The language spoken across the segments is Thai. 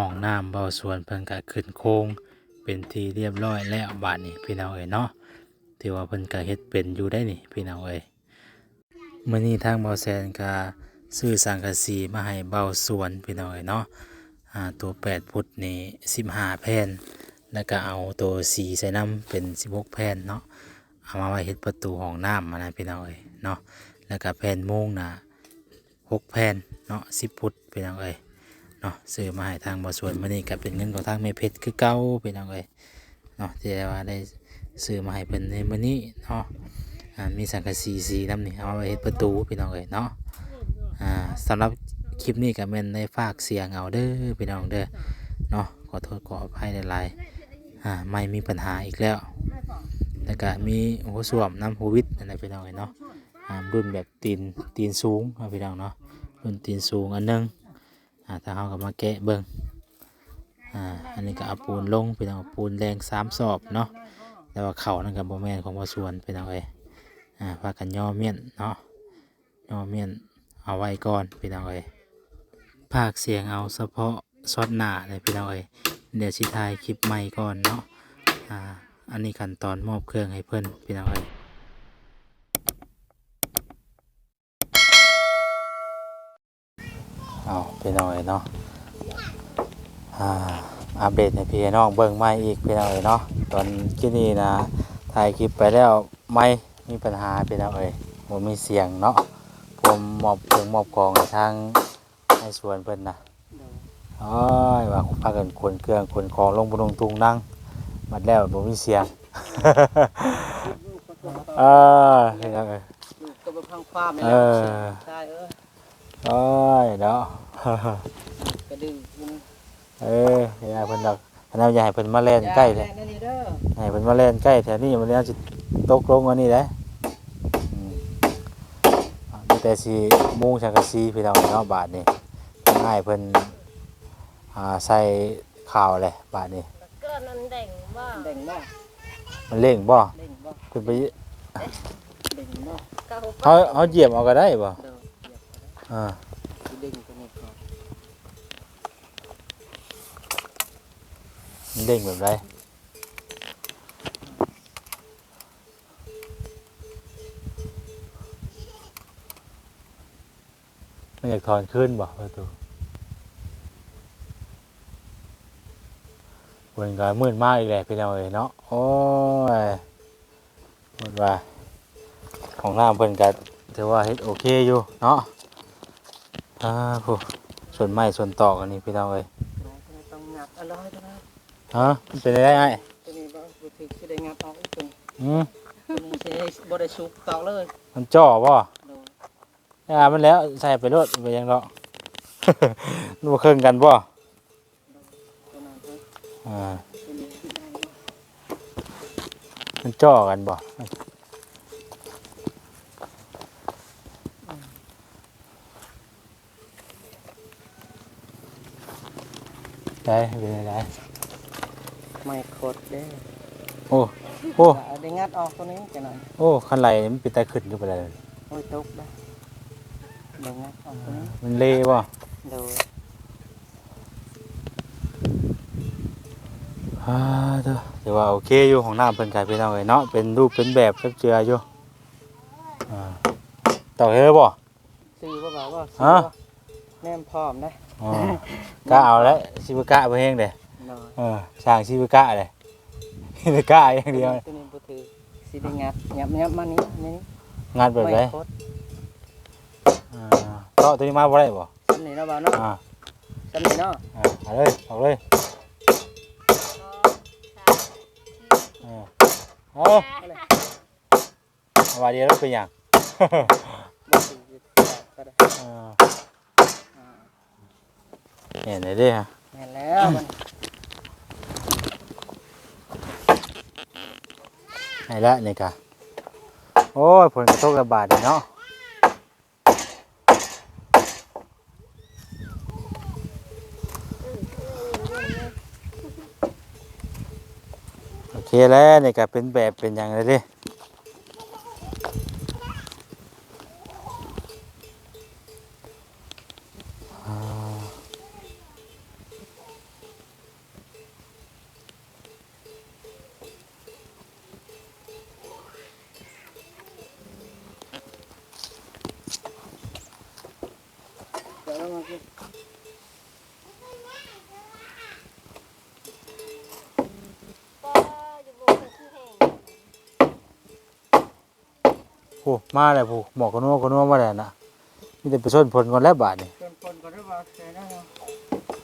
ห้องน้ำเบาสวนเพิ่นก็ขึ้นโค้งเป็นที่เรียบร้อยแล้วบาดนี้พี่น้องเอ้ยเนาะที่ว่าเพิ่นก็เฮ็ดเป็นอยู่ได้นี่พี่น้องเอ้ยมื้อนี้ทางเบาแสนก็ซื้อสังกะสีมาให้เบาสวนพี่น้องเอ้ยเนาะอ่าตัว8ฟุตนี่15แผ่นแล้วก็เอาตัวสีใส่น้ำเป็น 16 แผ่นเนาะเอามาไว้เฮ็ดประตูห้องน้ำมานะพี่น้องเอ้ยเนาะแล้วก็แผ่นมุ้งน่ะ6แผ่นเนาะ10ฟุตพี่น้องเอ้ย เนาะซื้อมาให้ทางบ่อสวนมื้อนี้ก็เป็นเงินของทางแม่เพชรคือเก่าพี่น้องเอ้ยเนาะที่ว่าได้ซื้อมาให้เพิ่นในมื้อนี้เนาะอ่ามีสังกะสีสีน้ำนี่เอาไว้เฮ็ดประตูพี่น้องเอ้ยเนาะอ่าสำหรับคลิปนี้ก็แม่นได้ฝากเสียงเอาเด้อพี่น้องเด้อเนาะขอโทษขออภัยหลายๆอ่าไม่มีปัญหาอีกแล้วแล้วก็มีหัวสวมน้ำโควิดนั่นแหละพี่น้องเอ้ยเนาะรุ่นแบบตีนตีนสูงเนาะพี่น้องเนาะรุ่นตีนสูงอันหนึง อ่าถ้าเขาก็มาแกะเบิ่งอ่าอันนี้ก็เอาปูนลงไปเอาปูนแรงสามสอบเนาะแต่ว่าเขานั่นกับโมแมนของว่าส่วนไปเอาไว้อ่าพากันย่อเมียนเนาะย่อเมียนเอาไว้ก่อนไปเอาไว้ภาคเสียงเอาเฉพาะซอดหนาเลยพี่น้องเอ้ยเดี๋ยวสิถ่ายคลิปใหม่ก่อนเนาะอ่าอันนี้ขั้นตอนมอบเครื่องให้เพื่อนพี่น้องเอ้ย เอาพี่น้องเอ้ยเนาะอ่าอัปเดตให้พี่น้องเบิ่งใหม่อีกพี่น้องเอ้ยเนาะตอนที่นี่นะถ่ายคลิปไปแล้วไม่มีปัญหาพี่น้องเอ้ยบ่มีเสียงเนาะผมมอบเครื่องมอบของให้ทางให้สวนเพิ่นนะโอ้ยว่าพากันขนเครื่องขนของลงบนลงตุงนั่งมัดแล้วบ่มีเสียงเออพี่น้องเอ้ยอยู่กับพังฟ้าไม่เอได้อใช่เออ โอ้ยเนาะกระดึงมันเออเดี๋ยวให้เพิ่นดอกอันนั้นอย่าให้เพิ่นมาเล่นใกล้เลยแนั่นนี่เด้อให้เพิ่นมาเล่นใกล้แถวนี้มันแล้วสิตกลงอันนี้ได้อืมอ่ามีแต่สิมุงสังกะสีพี่น้องเนาะบาทนี่ง่ายเพิ่นอ่าใส่ข้าวเลยบาทนี่เกิดมันเด่งว่าเด้งบ่มันเร่งบ่เด้งบ่เพิ่นไปเด้งบ่กระหุบเฮาเฮาเหยียบเอาก็ได้บ่เด้ อ่าเด้งตัวนี้ก่อนมันเร่งแบบไรมันอยากถอนขึ้นบ่ประตูเพิ่นก็มืดมากอีกแหละพี่น้องเอ้ยเนาะโอ้ยมืดว่า ของน้ำเพิ่นก็ถือว่าเฮ็ดโอเคอยู่เนาะ อ่าผู้ส่วนไม้ส่วนตอกอันนี้พี่น้องเอ้ยต้องงัดอร่อยตัวนั้นฮะมันเป็นได้ไงตัวนี้บ่บ่ถึกสิได้งัดออกอีกตัวนี้อืมตัวนี้สิได้บ่ได้สุกตอกเลยมันจ่อบ่โดนอ่ามันแล้วใส่ไปรถไปยังดอกนูนบ่เครื่องกันบ่ตัวนั้นเด้ออ่าตัวนี้สิได้บ่มันจ่อกันบ่ ได้เป็นไงได้ไม่โคตรเด้โอ้โอ้เอาได้งัดออกตัวนี้จังหน่อยโอ้คันไหลมันเป็นตาขึ้นอยู่ไปเลยโอ้ยตกได้ได้งัดออกตัวนี้มันเละบ่โดนอ่าเด้อถือว่าโอเคอยู่ของน้ำเพิ่นกายพี่น้องเอ้ยเนาะเป็นรูปเป็นแบบเจืออยู่อ่าต่อเฮ้อบ่ซื้อบ่บ่าวว่าฮะอบ่แนมพร้อมนะ อ๋อกะเอาแล้วชิบุกะไปเฮงเด้โดนเออสร้างชิบุกะเลยชิบุกะอย่างเดียวตัวนี้บ่ถือสิได้งัดยับยับมานี้นี่งานแบบไหนไม่โคตรอ่าต่อตัวนี้มาบ่ได้บ่สำนี่เนาะบ่าวเนาะอ่าสำนี่เนาะอ่าเอาเลยเอาเลยเออเอาเอาว่าเดียวแล้วเป็นหยังบ่ถือก็ได้อ่าอ่า เนี่ยไหนเด้ฮะแม่นแล้วมันให้ละนี่กะโอ้ยผลกระทบระบาดนี่เนาะโอเคแล้วนี่ก็เป็นแบบเป็นอย่างไรดิ มาแล้วผู้หมอกกระนัวกระนัวมาแล้วน่ะมีแต่ไปชนผลก่อนแล้วบาดนี่เป็นคนก็ได้ว่าแสนนะ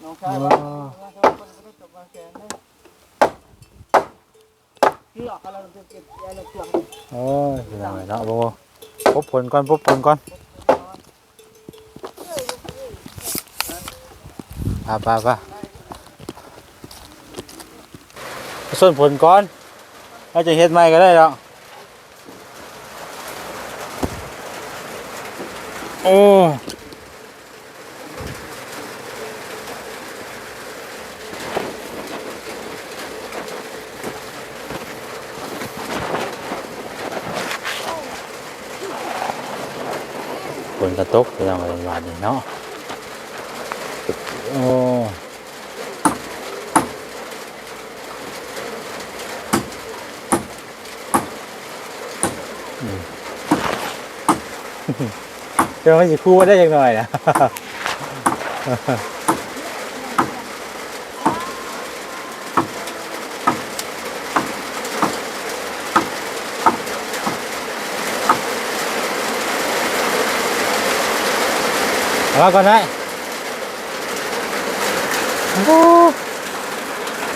น้องชายว่าอว่าสองคนก็ได้จบว่าแสนนะที่ออกกำลังจะเก็บยาะเกลือโอ้ยพี่น้องเอ้ยเนาะบ่พบผลก่อนพบผลก่อนไปไปไปไปชนผลก่อนเราจะเฮ็ดใหม่ก็ได้แล้ว โอ้ฝนกระตกพี่น้อง เอ้ยวันนี้เนาะโอ้เดี๋ยวมันจะคู่ได้ยังหน่อยนะเอาก่อนได้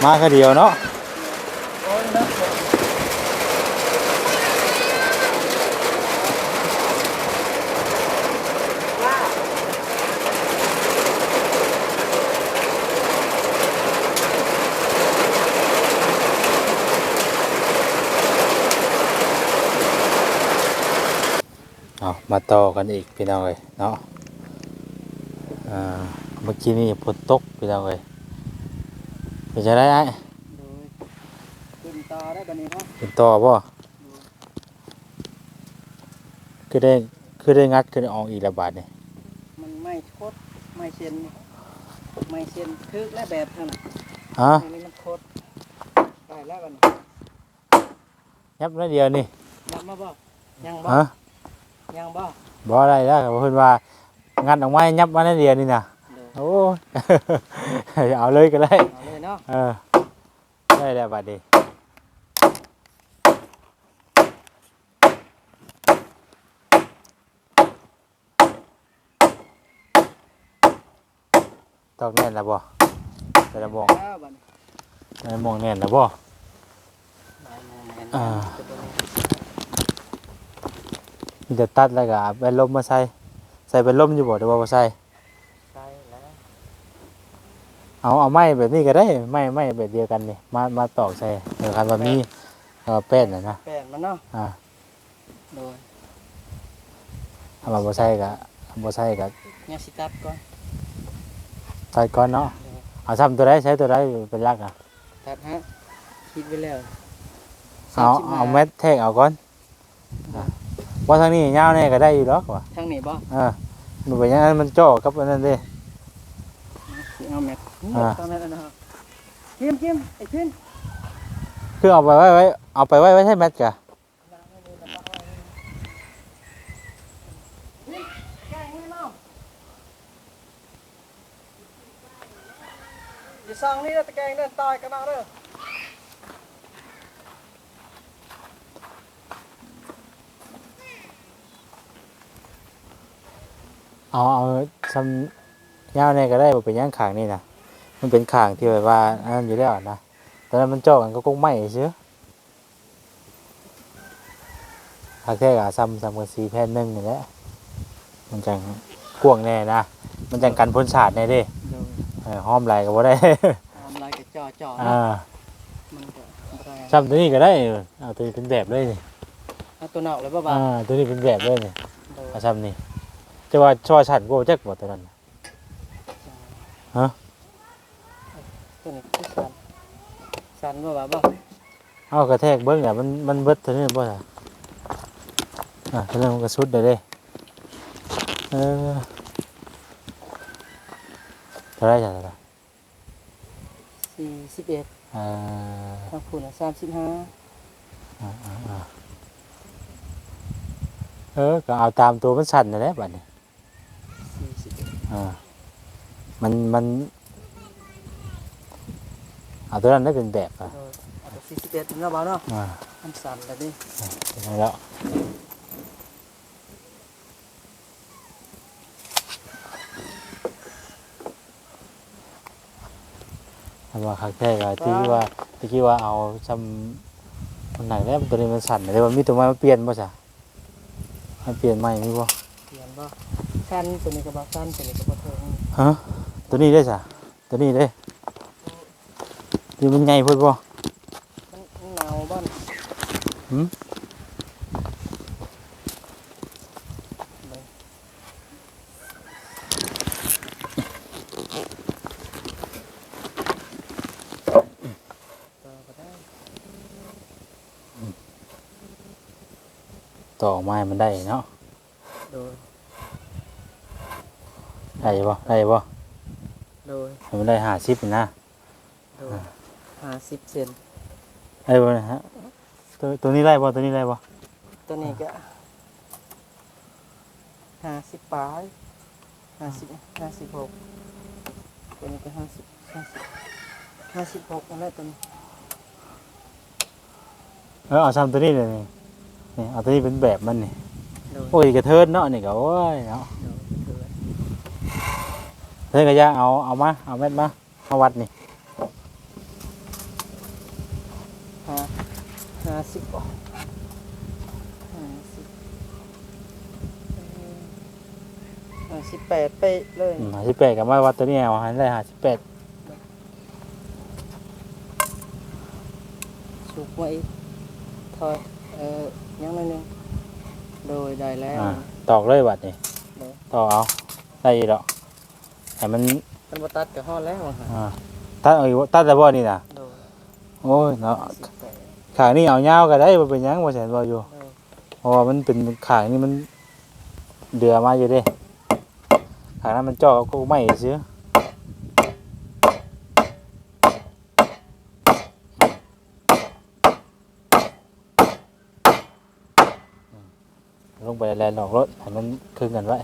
มาแค่เดียวเนาะ โอ้ยนะ เอา มาต่อกันอีกพี่น้องเลยเนาะอ่าเมื่อกี้นี่ฝนตกพี่น้องเลยเป็นจะได้ไอ้โดยขึ้นตาได้กันนี้เนาะเป็นต่อบ่คือได้คือได้งัดคือได้ออกอีกระบาดนี่มันไม่โคตรไม่เช่นไม่เช่นทึกและแบบเท่านั้นฮะอันนี้มันโคตรได้แล้วกันยับน้อยเดียวนี่ยังมาบ่ยังบ่ฮะ ยังบ่บ่ได้แล้วครับเพิ่นว่างัดออกมาให้ยับมาน้อยเดียวนี่นะเดี๋ยวโอ้ยเอาเลยก็ได้เอาเลยเนาะเออได้แล้วบัดนี้ตอกแน่นแล้วบ่แต่ละหมองแล้วบัดนี้แต่ละหมองแน่นแล้วบ่ได้แม่นๆอ่าจะเป็น มีแต่ตัดแล้วก็เอาเป็นลมมาใส่ใส่เป็นลมอยู่บ่หรือว่าบ่ใส่ใช่แล้วเอาเอาไม้แบบนี้ก็ได้ไม้ไม้แบบเดียวกันนี่มามาตอกใส่เดี๋ยวคันว่ามีเอ่อแป้นน่ะนะแป้นมันเนาะอ่าโดยเอามาบ่ใส่ก็บ่ใส่ก็เนี่ยสิตัดก่อนใส่ก่อนเนาะเอาซ้ำตัวใดใช้ตัวใดเป็นหลักอะตัดฮะคิดไว้แล้วเอา35เอาเม็ดแทกเอาก่อนอะ ว่าทางนี้ยาวแน่ก็ได้อยู่ดอกว่ะทางนี้บ่เออมันเป็นอย่างนั้นมันจ่อกับอันนั้นเด้ สิเอาแม็กอ่า ตอนนั้นนะครับจิ้มจิ้มไอ้ชิ้นคือเอาไปไว้ไว้เอาไปไว้ไว้ให้แมทกะแกงนี่เนาะอย่าซองนี่นะตะแกงเดินตายกันเอาเด้อ เอาเอาซ้ำยาวแน่ก็ได้บ่เป็นหย่างขางนี่นะมันเป็นขางที่แบบว่าอันนั้นอยู่แล้วนะตอนนั้นมันจ่อกันก็คงไหม้เชื้อหากแท้ก็ซ้ำซ้ำกันสีแผ่นหนึงนี่แหละมันจังกว้างแน่นะมันจังกันพ้นฉาดแน่เด้เดี๋ยวเออห้อมไหลก็บ่ได้ ทำลายกับจ่อจ่ออ่ามันก็บ่ได้ซ้ำตัวนี้ก็ได้เออเอาตัวนี้เป็นแบบเลยนี่เอาตัวนอกเลยบ่บ่าอ่าตัวนี้เป็นแบบเลยนี่เดี๋ยวเอาซ้ำนี่ จะว่าชอฉันกูจักบ่ตัวนั้นฮะตัวนี้คือสันสันบ่บ่าบ่เอากระแทกเบิ้งอะมันมันเบิดตัวนี้บ่ล่ะอะตัวนั้นมันก็สุดได้เด้เออเท่าไหรจ้ะเท่าไหรสี่สิบเอ็ดเอ่อทางคุณสามสิบห้าอ่าอ่าเออก็เอาตามตัวมันสั่นนั่นแหละบัดนี้สี่สิบเอ่ามันมันเอาตัวนั้นได้เป็นแบบอะสี่สิบเอ็ดเนาะบ่าเนาะอ่ามันสั่นแบบนี้เป็นไแล้วทำมาคักแท้ก็ที่ว่าตะกี้ว่าเอาจำมันไหนแล้วตัวนี้มันสั่นแต่ว่ามีตัวใหม่มาเปลี่ยนป่ะจ๊ะมันเปลี่ยนใหม่นี่บ่เปลี่ยนป่ะ สั้นตัวนี้ก็บ่สั้นตัวนี้ก็บ่เทิงฮะตัวนี้ได้ซะตัวนี้เด้นี่มันใหญ่พุ่นบ่มันมันหนาวบ่นหืมต่อก็ได้ต่อไม้มันได้เนาะ โดย ได้บ่ได้บ่โดยให้มันได้50นี่นะโดยห้าสิบเซนได้บ่นะฮะตัวตัวนี้ได้บ่ตัวนี้ได้บ่ตัวนี้ก็ห้าสิบปลายห้าสิบห้าสิบหกตัวนี้ก็ห้าสิบห้าสิบห้าสิบหกนั่นแหละตัวนี้เออเอาซ้ำตัวนี้เลยนี่นี่เอาตัวนี้เป็นแบบมันนี่โดย โอ้ยกระเทินเนาะนี่ก็โอ้ยเนาะโดยโดย เทินก็ย่าเอาเอามาเอาแม่นมามาวัดนี่ห้าห้าสิบอ๋อห้าสิบห้าสิบแปดไปเลยอืมสิบแปดกับมาวัดตัวนี้เอาให้ได้หาสิบแปดสุกไว้ถอยเอ่อยังหนิดนึงโดยได้แล้วอ่าตอกเลยวัดนี่โดยตอกเอาได้อีกดอก แต่มันมันบ่ตัดกับห่อแล้วอะฮะอ่าตัดเอาอีกบ่ตัดแต่บ่นี่น่ะโดยโอ้ยเนาะสิบแปดขางนี่เอายาวก็ได้บ่เป็นหยังบ่แสนบ่อยู่โดยเพราะว่ามันเป็นขางนี่มันเดือมาอยู่เด้ขางนั้นมันเจาะก็ไม่ซื้อลงไปแลนออกรถให้มันครึ่งกันไว้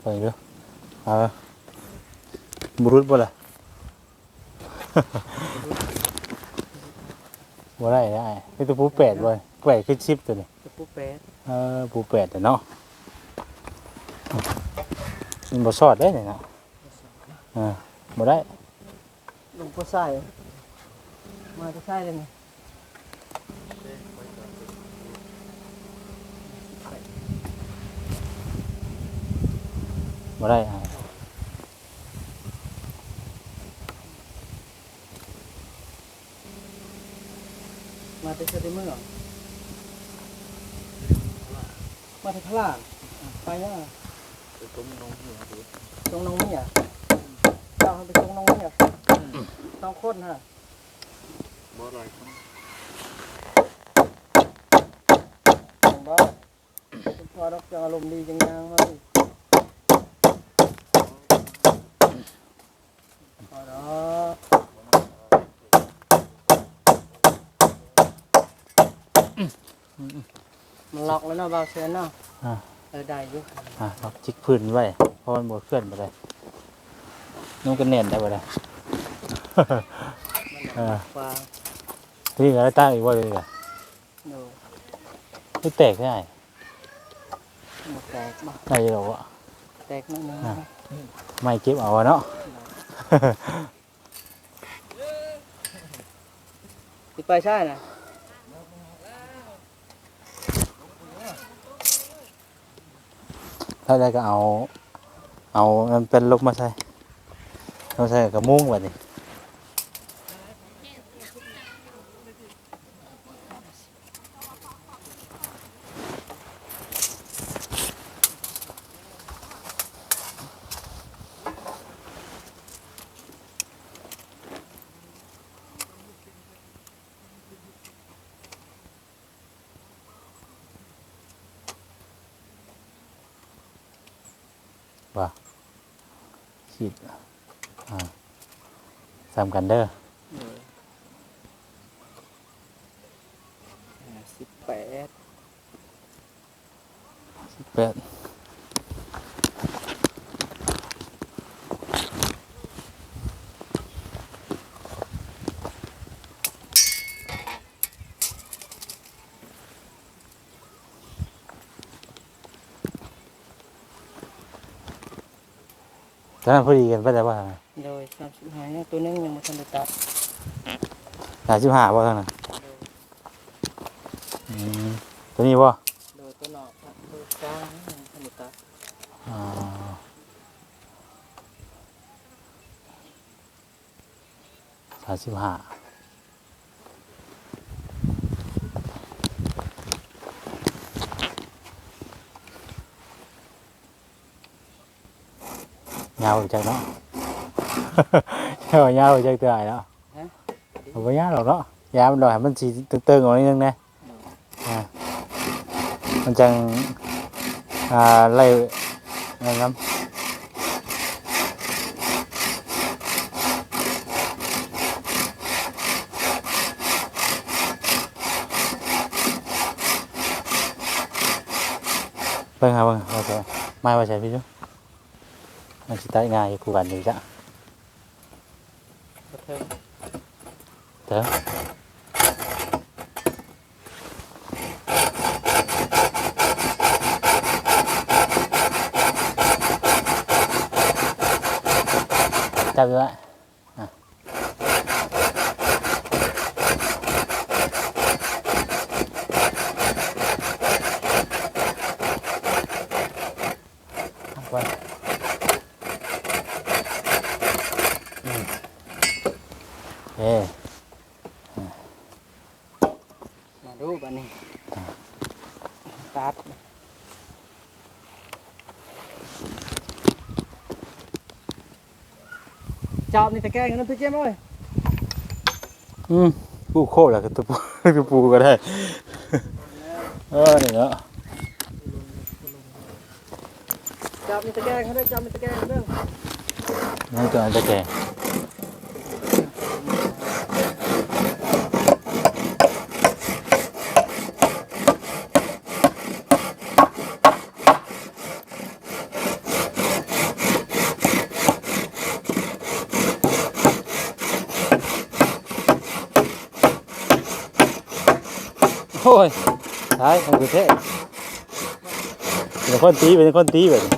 ไปดูเอา บุรุษบ่ล่ะ บ่ได้ได้นี่ตัวปูแปดบ่แปดขึ้นชิปตัวนี้จะปุ๊บแปดเออปูแปดแต่เนาะมันบ่สอดได้นี่เนาะอ่าบ่ได้ลุงพ่อใส่มาจะใส่เลยนี่บ่ได้อ่า มาจะใส่ได้เมื่อมาที่พลาดไปย่าตรงน้องเมียตรงน้องเมียเจ้าไปตรงน้องเมียสองคนฮะบ่อะไรครับบ่พอดอกจะอารมณ์ดีจังยังมาดิพอดอก มันล็อกแล้วเนาะเบาเชนเนาะอ่า เออได้อยู่อ่าเราจิกพื้นไว้เพราะมันบ่เคลื่อนบ่ได้นุ่งกันแน่นได้บ่ได้เออวางนี่ก็ได้ตั้งอีกว่าเลยอะโน่ไม่แตกได้หมดแตกบ่ได้หรอกอะแตกนิดนึงอะไม่เก็บเอาอะเนาะ ติดไปใช่นะ ถ้าได้ก็เอา เอามันเป็นลูกมาใส่เราใส่กับมุ้งแบบนี้ ซ้ำกันเด้อสิบแปดสิบแปดตอนนั้นพอดีกันไปแต่ว่าโด ยสามสิบห้าเนี่ยตัวหนึงยังไม่ทันได้ตัดสามสิบห้าบ่ทั้งนั้นอืมตัวนี้บ่โดยตัวนอกครับตัวกลางยังไม่ทันได้ตัดอ่าสามสิบห้าเงาจังเนาะเงายาวจังเตือนเนาะฮะเอาไปยากหรอกเนาะ ยามันดอยให้มันสีตึงๆออกนิดนึงนะอ่ามันจังอ่าไล่นั่นน้ำเบิ่งครับเเด้อจับอยู่ไว้อะเอาไว้อืมโอเค มาดูบันนี้ตัด จอบนี่ตะแกรงนั่นพี่เจ้าเอ้ยอืมปูโคตรแหละก็ตัวปูตัวปูก็ได้เออนี่เนาะจอบนี่ตะแกรงเขาได้จอบนี่ตะแกรงเขาเด้อนั่นตัวอันจะแก่โอ้ย ตายมันคือเท่เป็นคนตีเป็นคนตีแบบนี้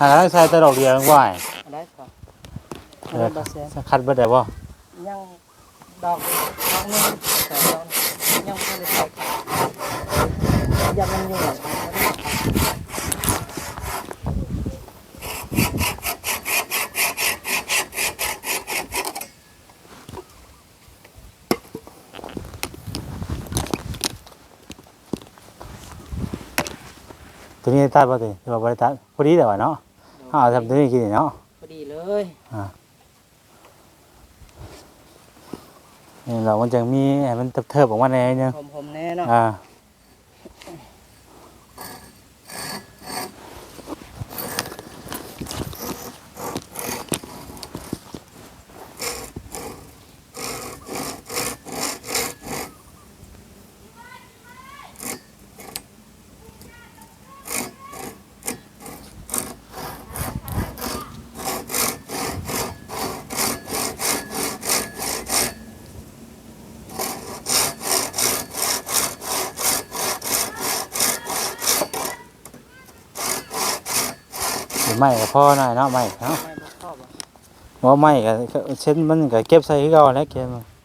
หาทางใช้ตลกเดียวไหวเอาได้ครับเอเอาอได้บาเซนคัดเบิดได้บ่ยังดอกดอกหนึงแต่ดอกยังไม่ได้ใส่ยังมันอยู่ ตัวนี้ตัดบ่ตัวนี้ตัวบ่ได้ตัดพอดีแต่ว่าเนาะเอาทำตัวนี้กินเนาะพอดีเลยนี่เรามันจังมีให้มันเทิบๆออกมาในนึงผมผมแน่เนาะอ่า ไม่ก็พอหน่อยเนาะไม่เนาะไม่บ่ชอบอะว่าไม่ก็เช่นมันก็เก็บใส่คือเก่าแหล้วเก็บเค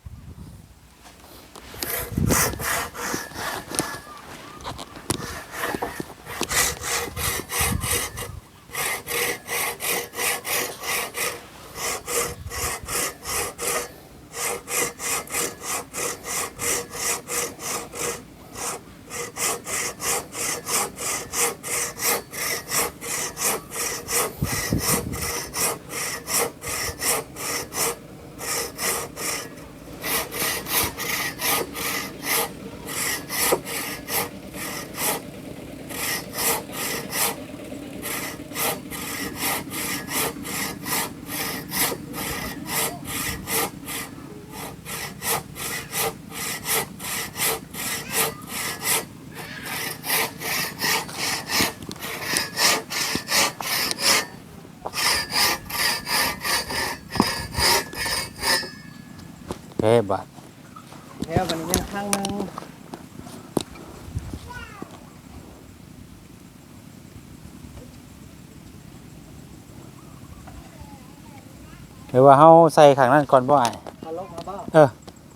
หรือว่าเฮาใส่ข้างนั้นก่อนบ่อ้ายมาลกมาบ้า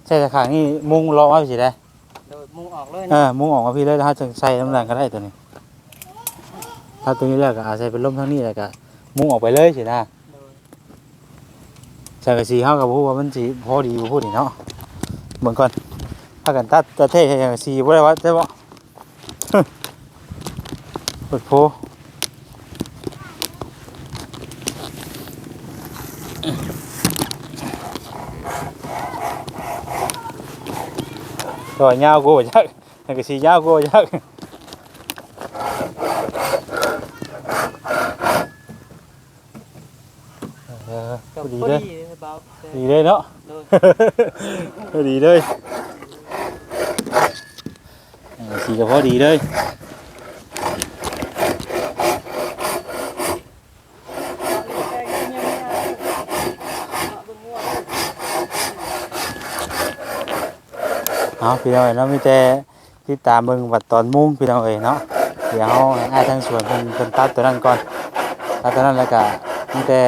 ใส่แต่ข้างนี้มุงรอไว้สิได้ โดยมุงออกเลยเอนะอมุงออกมาพี่เลยแล้วเฮาจึงใส่น้ำแรงก็ได้ตัวนี้ ถ้าตัวนี้แล้วก็อาใส่เป็นลมทางนี้แล้วก็มุงออกไปเลยสินะโดยใส่กระสีเฮากับผู้ว่ามันสิพอดีบ่พูดนี่เนาะเบิ่งก่อนถ้ากันตัดจะเทใส่กระสีบ่ได้ว่าได้บ่ปวดโพ ตัวยาวกูบ่จักกระสียาวกูบ่จักเออก็พอดีพอเลยดีเลยเบาแต่ดีเลยเนาะโดยพอดีเลยเออสีก็พอดีเลย เอาพี่น้องเอ๋ยเนาะมีแต่ติดตามเบิ่งวัดตอนมุ่งพี่น้องเอ๋ยเนาะเดี๋ยวเฮาให้อ้ายทางสวนเพิ่นเพิ่นตัดตัวนั้นก่อนตัดตัวนั้นแล้วก็มีแต่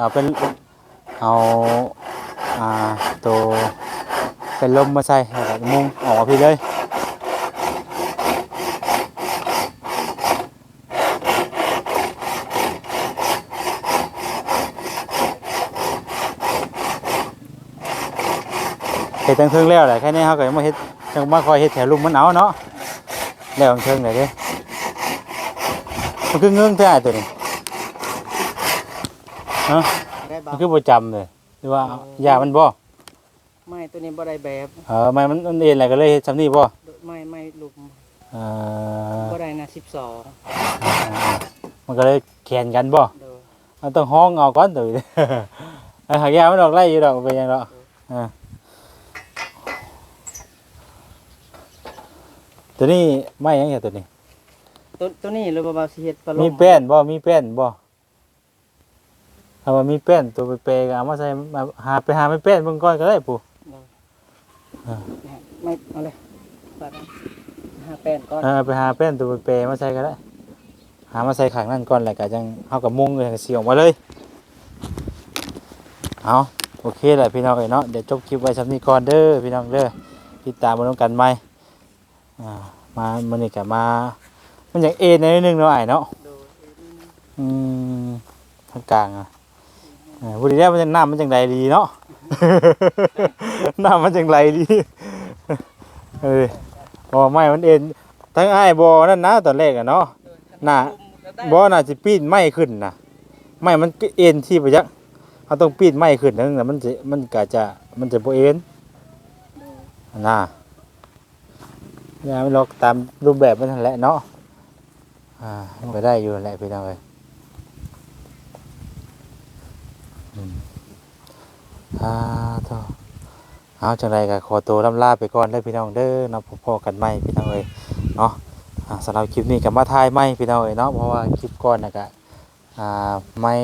เอาเป็นเอาอ่าตัวเป็นลมมาใส่แล้วก็มุ่งออกมาพี่เลย เฮ็ดจังเทิงแล้วแหละแค่นี้เฮาก็ยังมาเฮ็ดจังมาคอยเฮ็ดแถวลุมมันเอาเนาะแล้วจังเทิงเลยเด้มันคือเงื้องแท้ตัวนี้ฮะได้เบามันคือบ่จำเลยหรือว่ายามันบ่ไม่ตัวนี้บ่ได้แบบเออไม่มันมันเอ็นอะไรก็เลยเฮ็ดซำนี้บ่ไม่ไม่ลุมเออบ่ได้นะสิบสองมันก็เลยแข่งกันบ่โดยมันต้องห้องเอาก่อนตัวนี้เออหากยามันออกไล่อยู่ดอกเป็นหยังดอกเออ ตัวนี้ไม่หยังไงตัวนี้ ตัวตัวนี้เลยบ่เบาสิเฮ็ดปลาลมีแป้นบ่มีแป้นบ่ถ้าว่ามีแป้นตัวไปเปย์ก็เอามาใส่มาหาไปหาไม่แป้นเบิ่งก่อนก็ได้ปู่ไม่เอาเลยปัดห้าแป้นก่อนเออไปหาแป้นตัวไปเปย์มาใส่ก็ได้ หามาใส่ข้างนั่นก่อนแล้วก็จังเฮากับมุงเลยสิออกมาเลยเอาโอเคแหละพี่น้องเอ้ยเนาะเดี๋ยวจบคลิปไว้สำนี้ก่อนเด้อพี่น้องเด้อติดตามมาต้องกันใหม่ อ่ามามื้อนี้ก็มา มันอยากเอ็นหนิดนึงเนาะอ้ายเนาะโดยอืมทางกลางอะเออพูดดีแล้วมันจะน้ำมันจังไรดีเนาะ น้ำมันจังไรดีเออบ่ไม่มันเอ็นทั้งอ้ายบ่นั่นนะตอนแรกอะเนาะ น่ะ บ่น่าสิปีนไม้ขึ้นนะไม้มันเอ็นที่ประยักเขาต้องปีนไม้ขึ้นนั่นน่ะมันจะมันก็จะมันจะบ่เอ็นน่ะ เนี่ยมันล็อกตามรูปแบบมันนั่นแหละเนาะอ่ามันก็ได้อยู่แหละพี่น้องเอ้ยอืมอ่าต่อเอาจังไรก็ขอตัวลำลาไปก่อนได้พี่น้องเด้อนะพบกันใหม่พี่น้องเอ้ยเนาะอ่าสำหรับคลิปนี้กับมาถ่ายไม่พี่น้องเอ๋ยเนาะเพราะว่าคลิปก่อนนะก็ไม่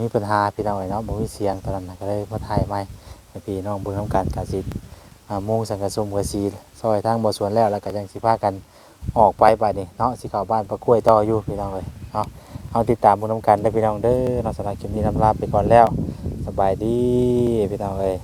มีปัญหาพี่น้องเอ๋ยเนาะบ่มีเสียงตอนนั้นนะก็เลยมาถ่ายไม้พี่น้องเบิ่งนํกันกาสิ อ่ามุ่งสังกะสมกะสีซอยทางบ่สวนแล้วแล้วก็ยังสิพากันออกไปบัดนี้เนาะสิเข้าบ้านประกล้วยต่ออยู่พี่น้องเลยเนาะเอาติดตามบิ่งนํกันได้พี่น้องเด้อเนาะสำหรับคลิปนี้นำลาไปก่อนแล้ว สบายดีพี่น้องเลย